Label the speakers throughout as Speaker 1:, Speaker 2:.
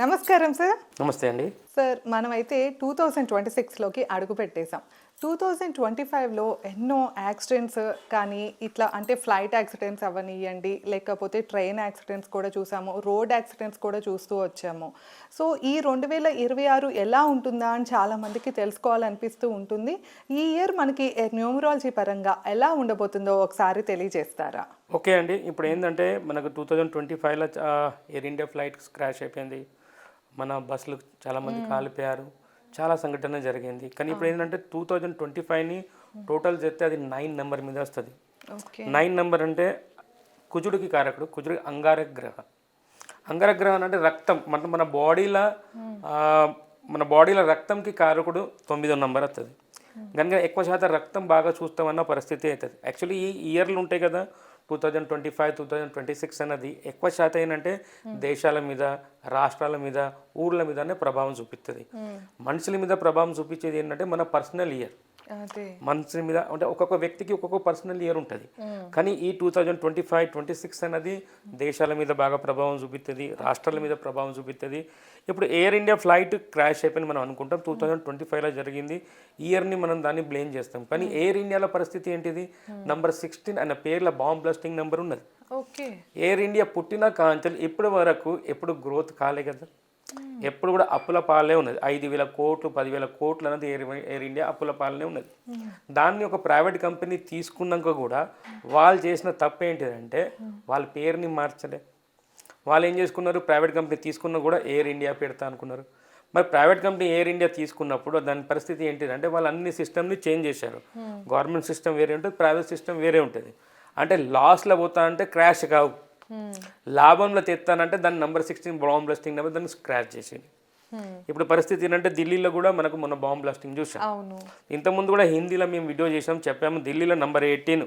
Speaker 1: నమస్కారం సార్
Speaker 2: నమస్తే అండి.
Speaker 1: సార్ మనమైతే టూ థౌజండ్ ట్వంటీ సిక్స్లోకి అడుగు పెట్టేశాం టూ థౌజండ్ ట్వంటీ ఫైవ్లో ఎన్నో యాక్సిడెంట్స్ కానీ ఇట్లా అంటే ఫ్లైట్ యాక్సిడెంట్స్ అవనియండి లేకపోతే ట్రైన్ యాక్సిడెంట్స్ కూడా చూసాము రోడ్ యాక్సిడెంట్స్ కూడా చూస్తూ వచ్చాము. సో ఈ రెండు వేల ఇరవై ఆరు ఎలా ఉంటుందా అని చాలామందికి తెలుసుకోవాలనిపిస్తూ ఉంటుంది. ఈ ఇయర్ మనకి న్యూమరాలజీ పరంగా ఎలా ఉండబోతుందో ఒకసారి తెలియజేస్తారా?
Speaker 2: ఓకే అండి. ఇప్పుడు ఏంటంటే మనకు టూ థౌజండ్ ట్వంటీ ఫైవ్లో ఎయిర్ ఇండియా ఫ్లైట్ క్రాష్ అయిపోయింది. మన బస్సులు చాలామంది కాలిపోయారు. చాలా సంఘటన జరిగింది. కానీ ఇప్పుడు ఏంటంటే టూ థౌజండ్ ట్వంటీ ఫైవ్ని టోటల్ చేస్తే అది నైన్ నెంబర్ మీద వస్తుంది. నైన్ నెంబర్ అంటే కుజుడికి కారకుడు కుజుడికి అంగారక గ్రహ అంగారక గ్రహం అంటే రక్తం. మన మన బాడీలో మన బాడీలో రక్తంకి కారకుడు తొమ్మిదో నంబర్ వస్తుంది. కనుక ఎక్కువ శాతం రక్తం బాగా చూస్తామన్న పరిస్థితి అవుతుంది. యాక్చువల్లీ ఈ ఇయర్లు ఉంటాయి కదా two thousand twenty five two thousand twenty six అన్నది ఎక్కువ శాతం ఏంటంటే దేశాల మీద రాష్ట్రాల మీద ఊర్ల మీదనే ప్రభావం చూపిస్తుంది మనుషుల మీద ప్రభావం చూపించేది ఏంటంటే మన పర్సనల్ ఇయర్. మనుషుల మీద అంటే ఒక్కొక్క వ్యక్తికి ఒక్కొక్క పర్సనల్ ఇయర్ ఉంటుంది. కానీ ఈ two thousand twenty five twenty six అనేది దేశాల మీద బాగా ప్రభావం చూపిస్తుంది రాష్ట్రాల మీద ప్రభావం చూపిస్తుంది ఇప్పుడు ఎయిర్ ఇండియా ఫ్లైట్ క్రాష్ అయిపోయింది మనం అనుకుంటాం. టూ థౌజండ్ ట్వంటీ ఫైవ్లో జరిగింది. ఇయర్ని మనం దాన్ని బ్లేమ్ చేస్తాం. కానీ ఎయిర్ ఇండియాలో పరిస్థితి ఏంటిది? నంబర్ సిక్స్టీన్ అన్న పేర్ల బాంబ్ బ్లాస్టింగ్ నెంబర్ ఉన్నది.
Speaker 1: ఓకే.
Speaker 2: ఎయిర్ ఇండియా పుట్టిన కాంచెలు ఇప్పటి వరకు ఎప్పుడు గ్రోత్ కాలే కదా. ఎప్పుడు కూడా అప్పుల పాలే ఉన్నది. ఐదు వేల కోట్లు పదివేల కోట్లు అనేది ఎయిర్ ఎయిర్ ఇండియా అప్పుల పాలనే ఉన్నది. దాన్ని ఒక ప్రైవేట్ కంపెనీ తీసుకున్నాక కూడా వాళ్ళు చేసిన తప్పు ఏంటిదంటే వాళ్ళ పేరుని మార్చలే. వాళ్ళు ఏం చేసుకున్నారు? ప్రైవేట్ కంపెనీ తీసుకున్నా కూడా ఎయిర్ ఇండియా పెడతా అనుకున్నారు. మరి ప్రైవేట్ కంపెనీ ఎయిర్ ఇండియా తీసుకున్నప్పుడు దాని పరిస్థితి ఏంటిదంటే వాళ్ళు అన్ని సిస్టమ్ని చేంజ్ చేశారు. గవర్నమెంట్ సిస్టమ్ వేరే ఉంటుంది ప్రైవేట్ సిస్టమ్ వేరే ఉంటుంది. అంటే లాస్లో పోతానంటే క్రాష్ కావు. లాభంలో తెస్తానంటే దాని number sixteen bomb blasting number దాన్ని స్క్రాచ్ చేసింది. ఇప్పుడు పరిస్థితి ఏంటంటే ఢిల్లీలో కూడా మనకు మొన్న బాంబ్ బ్లాస్టింగ్ చూసాం ఇంతకుముందు కూడా హిందీలో మేము వీడియో చేసాం చెప్పాము ఢిల్లీలో నంబర్ ఎయిటీన్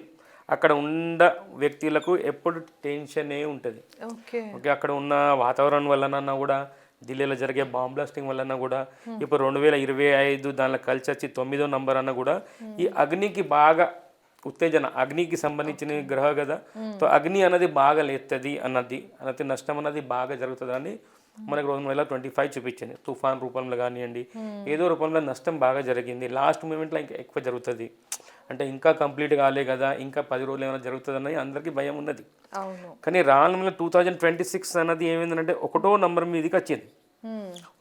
Speaker 2: అక్కడ ఉన్న వ్యక్తులకు ఎప్పుడు టెన్షనే ఉంటుంది.
Speaker 1: ఓకే.
Speaker 2: ఓకే అక్కడ ఉన్న వాతావరణం వల్లనన్నా కూడా ఢిల్లీలో జరిగే బాంబ్ బ్లాస్టింగ్ వలన కూడా ఇప్పుడు రెండు వేల ఇరవై ఐదు దానిలో కలిసి వచ్చి తొమ్మిదో నంబర్ అన్న కూడా ఈ అగ్నికి బాగా ఉత్తేజన అగ్నికి సంబంధించిన గ్రహ కదా. సో అగ్ని అన్నది బాగా లేస్తుంది అన్నది అన్నది నష్టం అన్నది బాగా జరుగుతుంది అని మనకు రెండు వేల ట్వంటీ ఫైవ్ చూపించింది. తుఫాన్ రూపంలో కానివ్వండి ఏదో రూపంలో నష్టం బాగా జరిగింది. లాస్ట్ మూమెంట్లో ఇంకా ఎక్కువ జరుగుతుంది. అంటే ఇంకా కంప్లీట్ కాలే కదా ఇంకా పది రోజులు ఏమైనా జరుగుతుందని అందరికీ భయం ఉన్నది. కానీ రానున్న టూ థౌజండ్ ట్వంటీ సిక్స్ అన్నది ఏమైందంటే ఒకటో నంబర్ మీదకి వచ్చింది.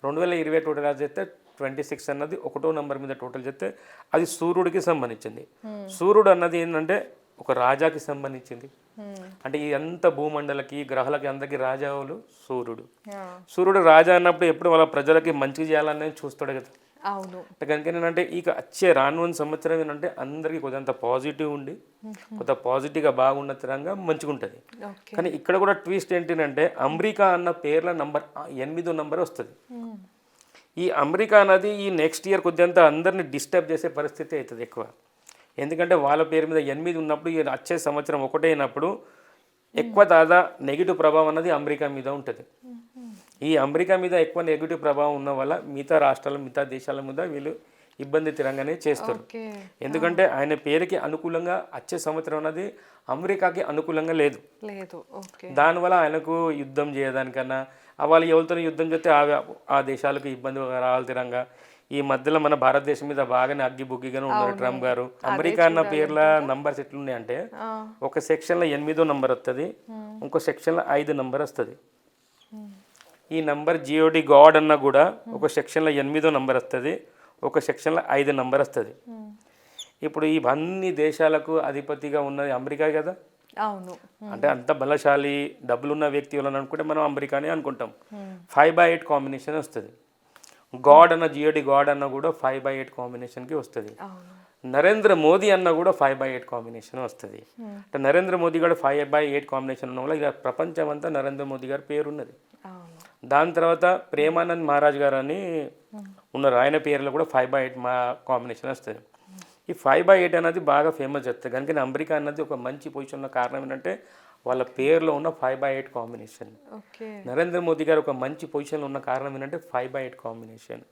Speaker 2: రెండు వేల ఇరవై టోటల్ చేస్తే ట్వంటీ సిక్స్ అన్నది ఒకటో నంబర్ మీద టోటల్ చేస్తే అది సూర్యుడికి సంబంధించింది సూర్యుడు అన్నది ఏంటంటే ఒక రాజాకి సంబంధించింది. అంటే ఈ అంత భూమండలకి గ్రహాలకి అందరికి రాజావులు సూర్యుడు. సూర్యుడు రాజా అన్నప్పుడు ఎప్పుడు వాళ్ళ ప్రజలకి మంచి చేయాలనేది చూస్తాడు కదా
Speaker 1: అవును.
Speaker 2: అంటే కనుక ఏంటంటే ఇక వచ్చే రానున్న సంవత్సరం ఏంటంటే అందరికీ కొంత పాజిటివ్ ఉండి కొంత పాజిటివ్గా బాగున్న తరంగా మంచిగా ఉంటుంది కానీ ఇక్కడ కూడా ట్విస్ట్ ఏంటంటే అమెరికా అన్న పేర్ల నంబర్ ఎనిమిదో నంబర్ వస్తుంది. ఈ అమెరికా అన్నది ఈ నెక్స్ట్ ఇయర్ కొద్దింత అందరిని డిస్టర్బ్ చేసే పరిస్థితి అవుతుంది ఎక్కువ. ఎందుకంటే వాళ్ళ పేరు మీద ఎనిమిది ఉన్నప్పుడు ఈ వచ్చే సంవత్సరం ఒకటే అయినప్పుడు ఎక్కువ దాదా నెగిటివ్ ప్రభావం అన్నది అమెరికా మీద ఉంటుంది. ఈ అమెరికా మీద ఎక్కువ నెగిటివ్ ప్రభావం ఉన్న వల్ల మిగతా రాష్ట్రాల మిగతా దేశాల మీద వీళ్ళు ఇబ్బంది తిరంగానే చేస్తారు ఎందుకంటే ఆయన పేరుకి అనుకూలంగా వచ్చే సంవత్సరం అన్నది అమెరికాకి అనుకూలంగా లేదు.
Speaker 1: లేదు.
Speaker 2: దానివల్ల ఆయనకు యుద్ధం చేయడానికన్నా ఆ వాళ్ళు ఎవరితో యుద్ధం చేస్తే ఆ ఆ దేశాలకు ఇబ్బంది రావాలి తిరంగా. ఈ మధ్యలో మన భారతదేశం మీద బాగానే అగ్గి బుగ్గిగానే ఉన్నారు ట్రంప్ గారు. అమెరికా అన్న పేర్ల నంబర్స్ ఎట్లున్నాయంటే ఒక సెక్షన్లో ఎనిమిదో నంబర్ వస్తుంది ఇంకో సెక్షన్లో ఐదు నంబర్ వస్తుంది. ఈ నంబర్ జియోడి గాడ్ అన్న కూడా ఒక సెక్షన్లో ఎనిమిదో నంబర్ వస్తుంది ఒక సెక్షన్లో ఐదు నంబర్ వస్తుంది. ఇప్పుడు ఇవన్నీ దేశాలకు అధిపతిగా ఉన్నది అమెరికా కదా?
Speaker 1: అవును.
Speaker 2: అంటే అంత బలశాలి డబ్బులున్న వ్యక్తి వాళ్ళని అనుకుంటే మనం అమెరికానే అనుకుంటాం. ఫైవ్ బై ఎయిట్ కాంబినేషన్ వస్తుంది. గాడ్ అన్న జియోడి గాడ్ అన్న కూడా ఫైవ్ బై ఎయిట్ కాంబినేషన్కి వస్తుంది. నరేంద్ర మోదీ అన్న కూడా ఫైవ్ బై ఎయిట్ కాంబినేషన్ వస్తుంది. అంటే నరేంద్ర మోదీ కూడా ఫైవ్ బై ఎయిట్ కాంబినేషన్ ఉన్న వల్ల ఇక ప్రపంచం అంతా నరేంద్ర మోదీ గారి పేరున్నది. దాని తర్వాత ప్రేమానంద్ మహారాజ్ గారు అని ఉన్నారు. ఆయన పేర్లో కూడా ఫైవ్ బై ఎయిట్ మా కాంబినేషన్ వస్తుంది. ఈ ఫైవ్ బై ఎయిట్ అనేది బాగా ఫేమస్ చేస్తుంది. కనుక అమెరికా అన్నది ఒక మంచి పొజిషన్లో కారణం ఏంటంటే వాళ్ళ పేరులో ఉన్న five by eight combination Narendra Modi గారు ఒక మంచి పొజిషన్లో ఉన్న కారణం ఏంటంటే five by eight combination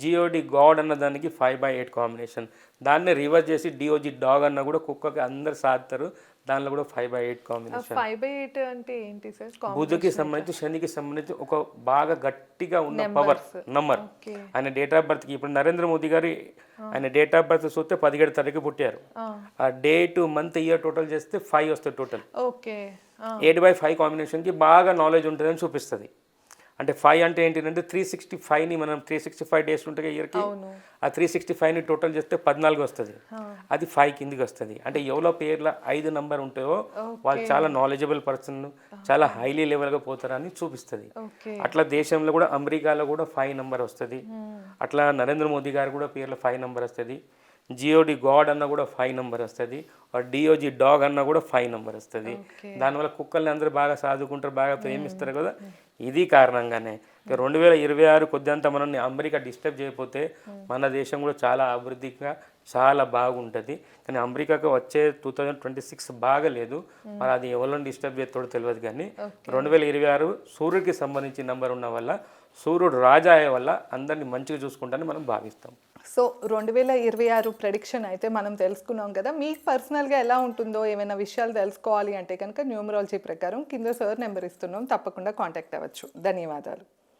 Speaker 2: GOD god అన్న దానికి ఫైవ్ బై ఎయిట్ కాంబినేషన్ దాన్ని రివర్స్ చేసి డిఓజి డాగ్ అన్న కూడా కుక్కకి అందరు సాగుతారు దానిలో కూడా five by eight combination
Speaker 1: five by eight అంటే ఏంటి సార్?
Speaker 2: బుధకి సంబంధించి శనికి సంబంధించి ఒక బాగా గట్టిగా ఉన్న పవర్ నంబర్ ఆయన డేట్ ఆఫ్ బర్త్కి ఇప్పుడు నరేంద్ర మోదీ గారి ఆయన డేట్ ఆఫ్ బర్త్ చూస్తే పదిహేడు తారీఖు పుట్టారు. ఆ. డేట్ మంత్ ఇయర్ టోటల్ చేస్తే ఫైవ్ వస్తుంది total
Speaker 1: okay.
Speaker 2: Eight by five కాంబినేషన్కి బాగా నాలెడ్జ్ ఉంటుందని చూపిస్తుంది. అంటే ఫైవ్ అంటే ఏంటంటే త్రీ సిక్స్టీ ఫైవ్ని మనం త్రీ సిక్స్టీ ఫైవ్ డేస్ ఉంటాయి ఇయర్కి ఆ త్రీ సిక్స్టీ ఫైవ్ని టోటల్ చేస్తే పద్నాలుగు వస్తుంది. అది ఫైవ్ కిందికి వస్తుంది. అంటే ఎవరో పేర్ల ఐదు నంబర్ ఉంటాయో వాళ్ళు చాలా నాలెడ్జబుల్ పర్సన్ చాలా హైలీ లెవెల్గా పోతారని చూపిస్తుంది. అట్లా దేశంలో కూడా అమెరికాలో కూడా ఫైవ్ నంబర్ వస్తుంది. అట్లా నరేంద్ర మోదీ గారు కూడా పేర్లో ఫైవ్ నంబర్ వస్తుంది. జియోడి గాడ్ అన్న కూడా ఫైవ్ నెంబర్ వస్తుంది. డిఓజీ డాగ్ అన్న కూడా ఫైవ్ నెంబర్ వస్తుంది. దానివల్ల కుక్కల్ని అందరూ బాగా సాదుకుంటారు బాగా ప్రేమిస్తారు కదా. ఇది కారణంగానే. రెండు వేల ఇరవై ఆరు కొద్దింత మనల్ని అమెరికా డిస్టర్బ్ చేయకపోతే మన దేశం కూడా చాలా అభివృద్ధిగా చాలా బాగుంటుంది. కానీ అమెరికాకు వచ్చే టూ థౌజండ్ ట్వంటీ సిక్స్ బాగలేదు మరి అది ఎవరిని డిస్టర్బ్ చేస్తాడో తెలియదు కానీ రెండు వేల ఇరవై ఆరు సూర్యుడికి సంబంధించి నంబర్ ఉన్న వల్ల సూర్యుడు రాజా అయ్యే వల్ల అందరినీ మంచిగా చూసుకుంటానని మనం భావిస్తాం.
Speaker 1: సో రెండు వేల ఇరవై ఆరు ప్రెడిక్షన్ అయితే మనం తెలుసుకున్నాం కదా. మీకు పర్సనల్గా ఎలా ఉంటుందో ఏమైనా విషయాలు తెలుసుకోవాలి అంటే కనుక న్యూమరాలజీ ప్రకారం కింద సార్ నెంబర్ ఇస్తున్నాం. తప్పకుండా కాంటాక్ట్ అవ్వచ్చు. ధన్యవాదాలు.